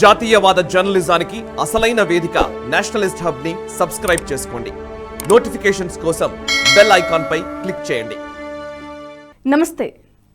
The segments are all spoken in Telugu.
జాతీయవాద జర్నలిజానికి అసలైన వేదిక నేషనలిస్ట్ హబ్ని సబ్స్క్రైబ్ చేసుకోండి. నోటిఫికేషన్స్ కోసం బెల్ ఐకాన్ పై క్లిక్ చేయండి. నమస్తే.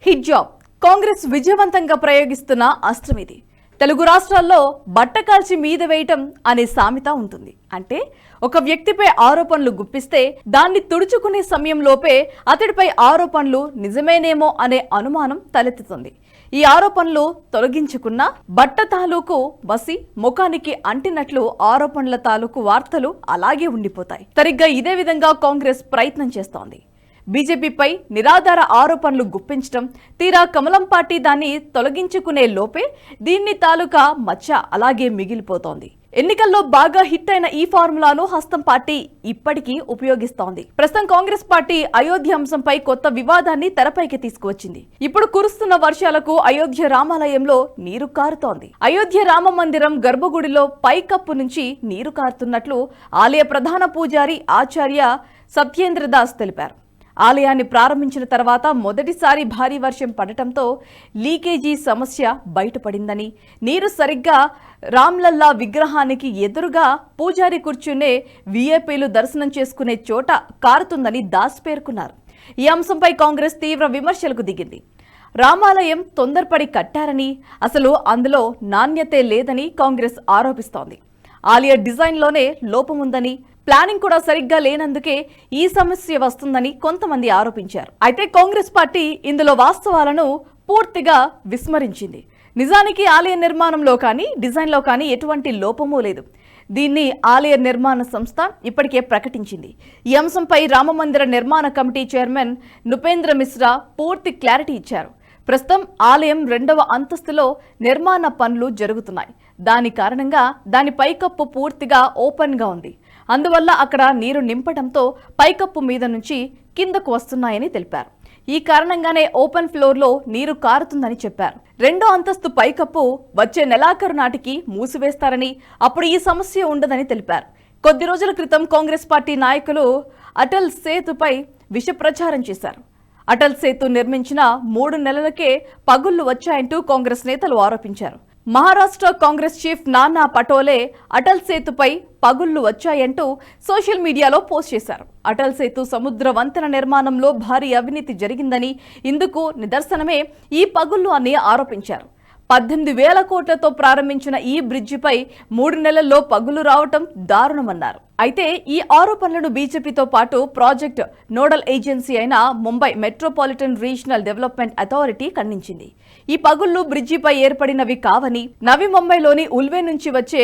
హిజాబ్ కాంగ్రెస్ విజయవంతంగా ప్రయోగిస్తున్న అస్త్రం ఇది. తెలుగు రాష్ట్రాల్లో బట్ట కాల్చి మీద వేయటం అనే సామెత ఉంటుంది. అంటే ఒక వ్యక్తిపై ఆరోపణలు గుప్పిస్తే దాన్ని తుడుచుకునే సమయంలోపే అతడిపై ఆరోపణలు నిజమేనేమో అనే అనుమానం తలెత్తుతుంది. ఈ ఆరోపణలు తొలగించుకున్న బట్ట తాలూకు బసి ముఖానికి అంటినట్లు ఆరోపణల తాలూకు వార్తలు అలాగే ఉండిపోతాయి. సరిగ్గా ఇదే విధంగా కాంగ్రెస్ ప్రయత్నం చేస్తోంది. బీజేపీపై నిరాధార ఆరోపణలు గుప్పించడం తీరా కమలం పార్టీ దాన్ని తొలగించుకునే లోపే దీన్ని తాలూకా మచ్చ అలాగే మిగిలిపోతోంది. ఎన్నికల్లో బాగా హిట్ అయిన ఈ ఫార్ములాను హస్తం పార్టీ ఇప్పటికీ ఉపయోగిస్తోంది. ప్రస్తుతం కాంగ్రెస్ పార్టీ అయోధ్య అంశంపై కొత్త వివాదాన్ని తెరపైకి తీసుకువచ్చింది. ఇప్పుడు కురుస్తున్న వర్షాలకు అయోధ్య రామాలయంలో నీరు కారుతోంది. అయోధ్య రామ మందిరం గర్భగుడిలో పైకప్పు నుంచి నీరు కారుతున్నట్లు ఆలయ ప్రధాన పూజారి ఆచార్య సత్యేంద్ర దాస్ తెలిపారు. ఆలయాన్ని ప్రారంభించిన తర్వాత మొదటిసారి భారీ వర్షం పడటంతో లీకేజీ సమస్య బయటపడిందని. నీరు సరిగ్గా రామ్లల్లా విగ్రహానికి ఎదురుగా పూజారి కూర్చునే వీఐపీలు దర్శనం చేసుకునే చోట కారుతుందని దాస్ పేర్కొన్నారు. ఈ అంశంపై కాంగ్రెస్ తీవ్ర విమర్శలకు దిగింది. రామాలయం తొందరపడి కట్టారని అసలు అందులో నాణ్యతే లేదని కాంగ్రెస్ ఆరోపిస్తోంది. ఆలయ డిజైన్లోనే లోపముందని ప్లానింగ్ కూడా సరిగ్గా లేనందుకే ఈ సమస్య వస్తుందని కొంతమంది ఆరోపించారు. అయితే కాంగ్రెస్ పార్టీ ఇందులో వాస్తవాలను పూర్తిగా విస్మరించింది. నిజానికి ఆలయ నిర్మాణంలో కానీ డిజైన్లో కానీ ఎటువంటి లోపమూ లేదు. దీన్ని ఆలయ నిర్మాణ సంస్థ ఇప్పటికే ప్రకటించింది. ఈ అంశంపై రామమందిర నిర్మాణ కమిటీ చైర్మన్ నృపేంద్ర మిశ్రా పూర్తి క్లారిటీ ఇచ్చారు. ప్రస్తుతం ఆలయం రెండవ అంతస్తులో నిర్మాణ పనులు జరుగుతున్నాయి. దాని కారణంగా దాని పైకప్పు పూర్తిగా ఓపెన్గా ఉంది. అందువల్ల అక్కడ నీరు నింపడంతో పైకప్పు మీద నుంచి కిందకు వస్తున్నాయని తెలిపారు. ఈ కారణంగానే ఓపెన్ ఫ్లోర్లో నీరు కారుతుందని చెప్పారు. రెండో అంతస్తు పైకప్పు వచ్చే నెలాఖరు నాటికి మూసివేస్తారని అప్పుడు ఈ సమస్య ఉండదని తెలిపారు. కొద్ది రోజుల క్రితం కాంగ్రెస్ పార్టీ నాయకులు అటల్ సేతుపై విషప్రచారం చేశారు. అటల్ సేతు నిర్మించిన మూడు నెలలకే పగుళ్ళు వచ్చాయంటూ కాంగ్రెస్ నేతలు ఆరోపించారు. మహారాష్ట్ర కాంగ్రెస్ చీఫ్ నానా పటోలే అటల్ సేతుపై పగుళ్ళు వచ్చాయంటూ సోషల్ మీడియాలో పోస్ట్ చేశారు. అటల్ సేతు సముద్ర వంతెన నిర్మాణంలో భారీ అవినీతి జరిగిందని ఇందుకు నిదర్శనమే ఈ పగుళ్ళు అని ఆరోపించారు. పద్దెనిమిది వేల కోట్లతో ప్రారంభించిన ఈ బ్రిడ్జిపై మూడు నెలల్లో పగులు రావటం దారుణమన్నారు. అయితే ఈ ఆరోపణలను బీజేపీతో పాటు ప్రాజెక్ట్ నోడల్ ఏజెన్సీ అయిన Mumbai metropolitan regional development authority ఖండించింది. ఈ పగుళ్ళు బ్రిడ్జిపై ఏర్పడినవి కావని నవి ముంబైలోని ఉల్వే నుంచి వచ్చే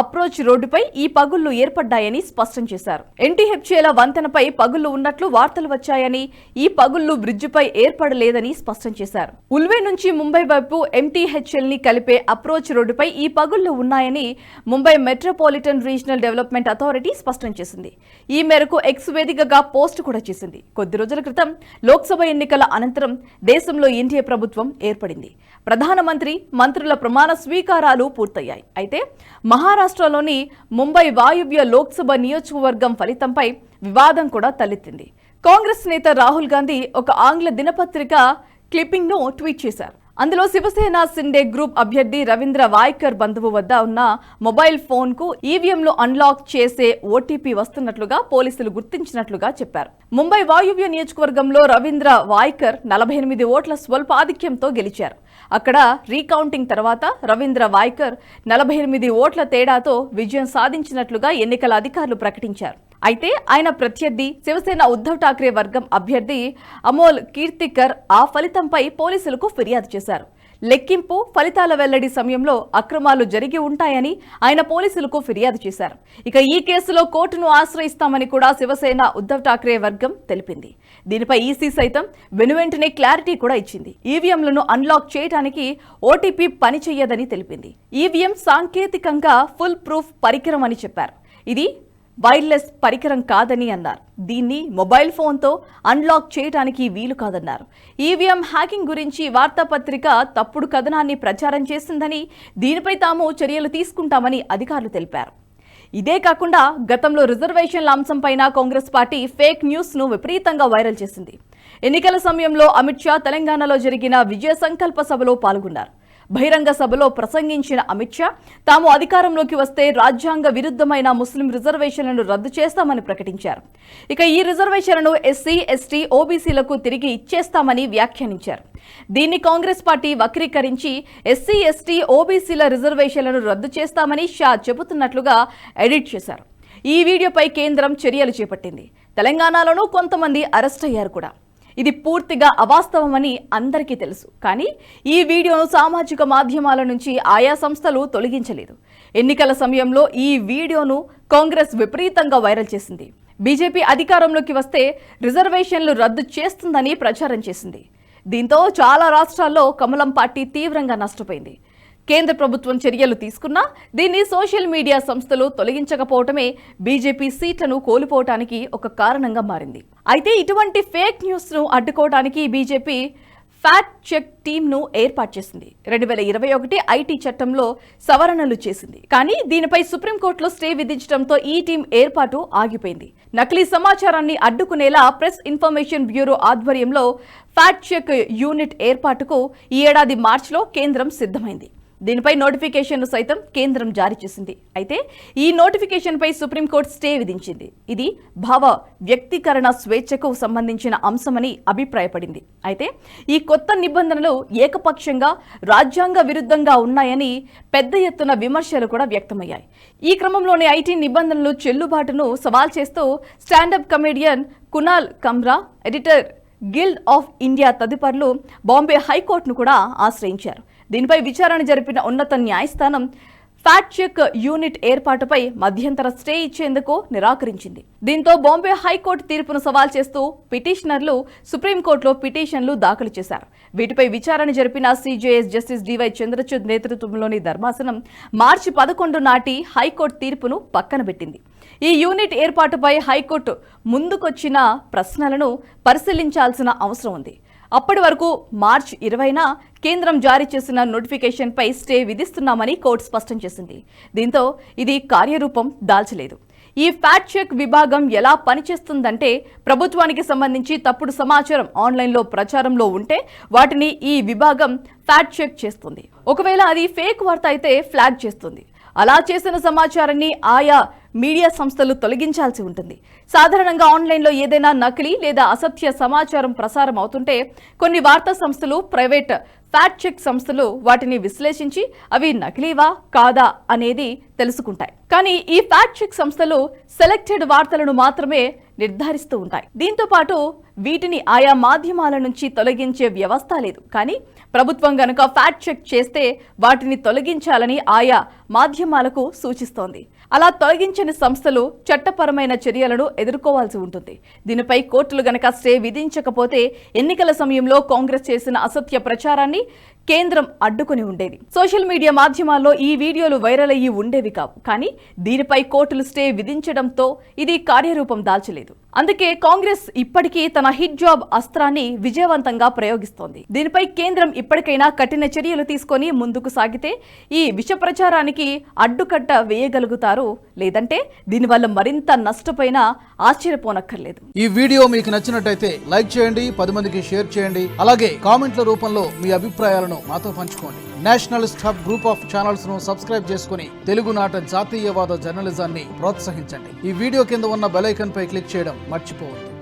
అప్రోచ్ రోడ్డుపై ఈ పగుళ్ళు ఏర్పడ్డాయని స్పష్టం చేశారు. ఎన్టీహెచ్ఏల వంతెనపై పగుళ్ళు ఉన్నట్లు వార్తలు వచ్చాయని ఈ పగుళ్ళు బ్రిడ్జిపై ఏర్పడలేదని స్పష్టం చేశారు. ఉల్వే నుంచి ముంబై వైపు ఎంటీహెచ్ఎల్ని కలిపే అప్రోచ్ రోడ్డుపై ఈ పగుళ్ళు ఉన్నాయని Mumbai metropolitan regional development authority స్పష్టం చేసింది. ఈ మేరకు ఎక్స్ వేదికగా పోస్ట్ కూడా చేసింది. కొద్ది రోజుల క్రితం లోక్సభ ఎన్నికల అనంతరం దేశంలో ఎన్డీఏ ప్రభుత్వం ఏర్పడింది. ప్రధానమంత్రి మంత్రుల ప్రమాణ స్వీకారాలు పూర్తయ్యాయి. అయితే మహారాష్ట్రలోని ముంబై వాయువ్య లోక్సభ నియోజకవర్గం ఫలితంపై వివాదం కూడా తలెత్తింది. కాంగ్రెస్ నేత రాహుల్ గాంధీ ఒక ఆంగ్ల దినపత్రిక క్లిప్పింగ్ను ట్వీట్ చేశారు. అందులో శివసేన సిండే గ్రూప్ అభ్యర్థి రవీంద్ర వాయ్కర్ బంధువు వద్ద ఉన్న మొబైల్ ఫోన్కు ఈవీఎంలు అన్లాక్ చేసే ఓటీపీ వస్తున్నట్లుగా పోలీసులు గుర్తించినట్లుగా చెప్పారు. ముంబై వాయువ్య నియోజకవర్గంలో రవీంద్ర వాయ్కర్ నలభై ఎనిమిది ఓట్ల స్వల్ప ఆధిక్యంతో గెలిచారు. అక్కడ రీకౌంటింగ్ తర్వాత రవీంద్ర వాయ్కర్ నలభై ఎనిమిది ఓట్ల తేడాతో విజయం సాధించినట్లుగా ఎన్నికల అధికారులు ప్రకటించారు. అయితే ఆయన ప్రత్యర్థి శివసేన ఉద్ధవ్ ఠాక్రే వర్గం అభ్యర్థి అమోల్ కీర్తికర్ ఆ ఫలితంపై పోలీసులకు ఫిర్యాదు చేశారు. లెక్కింపు ఫలితాల వెల్లడి సమయంలో అక్రమాలు జరిగి ఉంటాయని ఆయన పోలీసులకు ఫిర్యాదు చేశారు. ఇక ఈ కేసులో కోర్టును ఆశ్రయిస్తామని కూడా శివసేన ఉద్ధవ్ ఠాక్రే వర్గం తెలిపింది. దీనిపై ఈసీ సైతం వెనువెంటనే క్లారిటీ కూడా ఇచ్చింది. ఈవీఎంలను అన్లాక్ చేయడానికి ఓటీపీ పనిచేయదని తెలిపింది. ఈవీఎం సాంకేతికంగా ఫుల్ ప్రూఫ్ పరికరం అని చెప్పారు. ఇది వైర్లెస్ పరికరం కాదని అన్నారు. దీన్ని మొబైల్ ఫోన్తో అన్లాక్ చేయడానికి వీలు కాదన్నారు. ఈవీఎం హ్యాకింగ్ గురించి వార్తాపత్రిక తప్పుడు కథనాన్ని ప్రచారం చేసిందని దీనిపై తాము చర్యలు తీసుకుంటామని అధికారులు తెలిపారు. ఇదే కాకుండా గతంలో రిజర్వేషన్ల అంశంపైన కాంగ్రెస్ పార్టీ ఫేక్ న్యూస్ను విపరీతంగా వైరల్ చేసింది. ఎన్నికల సమయంలో అమిత్ షా తెలంగాణలో జరిగిన విజయ సంకల్ప సభలో పాల్గొన్నారు. బహిరంగ సభలో ప్రసంగించిన అమిత్ షా తాము అధికారంలోకి వస్తే రాజ్యాంగ విరుద్ధమైన ముస్లిం రిజర్వేషన్లను రద్దు చేస్తామని ప్రకటించారు. ఇక ఈ రిజర్వేషన్లను ఎస్సీ ఎస్టీ ఓబీసీలకు తిరిగి ఇచ్చేస్తామని వ్యాఖ్యానించారు. దీన్ని కాంగ్రెస్ పార్టీ వక్రీకరించి ఎస్సీ ఎస్టీ ఓబీసీల రిజర్వేషన్లను రద్దు చేస్తామని షా చెబుతున్నట్లుగా ఎడిట్ చేశారు. ఈ వీడియోపై కేంద్రం చర్యలు చేపట్టింది. తెలంగాణలోనూ కొంతమంది అరెస్ట్ అయ్యారు కూడా. ఇది పూర్తిగా అవాస్తవమని అందరికీ తెలుసు. కానీ ఈ వీడియోను సామాజిక మాధ్యమాల నుంచి ఆయా సంస్థలు తొలగించలేదు. ఎన్నికల సమయంలో ఈ వీడియోను కాంగ్రెస్ విపరీతంగా వైరల్ చేసింది. బీజేపీ అధికారంలోకి వస్తే రిజర్వేషన్లు రద్దు చేస్తుందని ప్రచారం చేసింది. దీంతో చాలా రాష్ట్రాల్లో కమలం పార్టీ తీవ్రంగా నష్టపోయింది. కేంద్ర ప్రభుత్వం చర్యలు తీసుకున్నా దీన్ని సోషల్ మీడియా సంస్థలు తొలగించకపోవటమే బీజేపీ సీట్లను కోల్పోవటానికి ఒక కారణంగా మారింది. అయితే ఇటువంటి ఫేక్ న్యూస్ను అడ్డుకోవడానికి బీజేపీ ఫ్యాక్ట్ చెక్ టీంను ఏర్పాటు చేసింది. రెండు వేల ఇరవై ఒకటి ఐటీ చట్టంలో సవరణలు చేసింది. కానీ దీనిపై సుప్రీంకోర్టులో స్టే విధించడంతో ఈ టీం ఏర్పాటు ఆగిపోయింది. నకిలీ సమాచారాన్ని అడ్డుకునేలా ప్రెస్ ఇన్ఫర్మేషన్ బ్యూరో ఆధ్వర్యంలో ఫ్యాక్ట్ చెక్ యూనిట్ ఏర్పాటుకు ఈ ఏడాది మార్చిలో కేంద్రం సిద్ధమైంది. దీనిపై నోటిఫికేషన్ను సైతం కేంద్రం జారీ చేసింది. అయితే ఈ నోటిఫికేషన్పై సుప్రీంకోర్టు స్టే విధించింది. ఇది భావ వ్యక్తీకరణ స్వేచ్ఛకు సంబంధించిన అంశమని అభిప్రాయపడింది. అయితే ఈ కొత్త నిబంధనలు ఏకపక్షంగా రాజ్యాంగ విరుద్ధంగా ఉన్నాయని పెద్ద ఎత్తున విమర్శలు కూడా వ్యక్తమయ్యాయి. ఈ క్రమంలోనే ఐటీ నిబంధనలు చెల్లుబాటును సవాల్ చేస్తూ standup comedian Kunal Kamra editor guild of India తదుపరులు Bombay హైకోర్టును కూడా ఆశ్రయించారు. దీనిపై విచారణ జరిపిన ఉన్నత న్యాయస్థానం ఫ్యాక్ట్ చెక్ యూనిట్ ఏర్పాటుపై మధ్యంతర స్టే ఇచ్చేందుకు నిరాకరించింది. దీంతో బాంబే హైకోర్టు తీర్పును సవాల్ చేస్తూ పిటిషనర్లు సుప్రీంకోర్టులో పిటిషన్లు దాఖలు చేశారు. వీటిపై విచారణ జరిపిన సిజేఎస్ జస్టిస్ డివై చంద్రచూడ్ నేతృత్వంలోని ధర్మాసనం మార్చి పదకొండు నాటి హైకోర్టు తీర్పును పక్కన పెట్టింది. ఈ యూనిట్ ఏర్పాటుపై హైకోర్టు ముందుకొచ్చిన ప్రశ్నలను పరిశీలించాల్సిన అవసరం ఉంది. అప్పటి వరకు మార్చ్ ఇరవైన కేంద్రం జారీ చేసిన నోటిఫికేషన్పై స్టే విధిస్తున్నామని కోర్టు స్పష్టం చేసింది. దీంతో ఇది కార్యరూపం దాల్చలేదు. ఈ ఫ్యాక్ట్ చెక్ విభాగం ఎలా పనిచేస్తుందంటే ప్రభుత్వానికి సంబంధించి తప్పుడు సమాచారం ఆన్లైన్లో ప్రచారంలో ఉంటే వాటిని ఈ విభాగం ఫ్యాక్ట్ చెక్ చేస్తుంది. ఒకవేళ అది ఫేక్ వార్త అయితే ఫ్లాగ్ చేస్తుంది. అలా చేసిన సమాచారాన్ని ఆయా మీడియా సంస్థలు తొలగించాల్సి ఉంటుంది. సాధారణంగా ఆన్లైన్లో ఏదైనా నకిలీ లేదా అసత్య సమాచారం ప్రసారం అవుతుంటే కొన్ని వార్తా సంస్థలు ప్రైవేట్ ఫ్యాక్ట్ చెక్ సంస్థలు వాటిని విశ్లేషించి అవి నకిలీవా కాదా అనేది తెలుసుకుంటాయి. కానీ ఈ ఫ్యాక్ట్ చెక్ సంస్థలు సెలెక్టెడ్ వార్తలను మాత్రమే నిర్ధారిస్తూ ఉంటాయి. దీంతో పాటు వీటిని ఆయా మాధ్యమాల నుంచి తొలగించే వ్యవస్థ లేదు. కానీ ప్రభుత్వం గనుక ఫ్యాక్ట్ చెక్ చేస్తే వాటిని తొలగించాలని ఆయా మాధ్యమాలకు సూచిస్తోంది. అలా తొలగించని సంస్థలు చట్టపరమైన చర్యలను ఎదుర్కోవాల్సి ఉంటుంది. దీనిపై కోర్టులు గనక స్టే విధించకపోతే ఎన్నికల సమయంలో కాంగ్రెస్ చేసిన అసత్య ప్రచారాన్ని కేంద్రం అడ్డుకుని ఉండేది. సోషల్ మీడియా మాధ్యమాల్లో ఈ వీడియోలు వైరల్ అయ్యి ఉండేవి కావు. కానీ దీనిపై కోర్టులు స్టే విధించడంతో ఇది కార్యరూపం దాల్చలేదు. అందుకే కాంగ్రెస్ ఇప్పటికీ తన హిట్ జాబ్ అస్త్రాన్ని విజయవంతంగా ప్రయోగిస్తోంది. దీనిపై కేంద్రం ఇప్పటికైనా కఠిన చర్యలు తీసుకొని ముందుకు సాగితే ఈ విష ప్రచారానికి అడ్డుకట్ట వేయగలుగుతారు. లేదంటే దీనివల్ల మరింత నష్టపోయినా ఆశ్చర్యపోనక్కర్లేదు. ఈ వీడియో మీకు నచ్చినట్టయితే లైక్ చేయండి పది మందికి షేర్ చేయండి. అలాగే కామెంట్ల రూపంలో మీ అభిప్రాయాలను మాతో పంచుకోండి. నేషనలిస్ట్ హబ్ గ్రూప్ ఆఫ్ ఛానల్స్ను సబ్స్క్రైబ్ చేసుకుని తెలుగునాట జాతీయవాద జర్నలిజాన్ని ప్రోత్సహించండి. ఈ వీడియో కింద ఉన్న బెలైకన్ పై క్లిక్ చేయడం మర్చిపోవద్దు.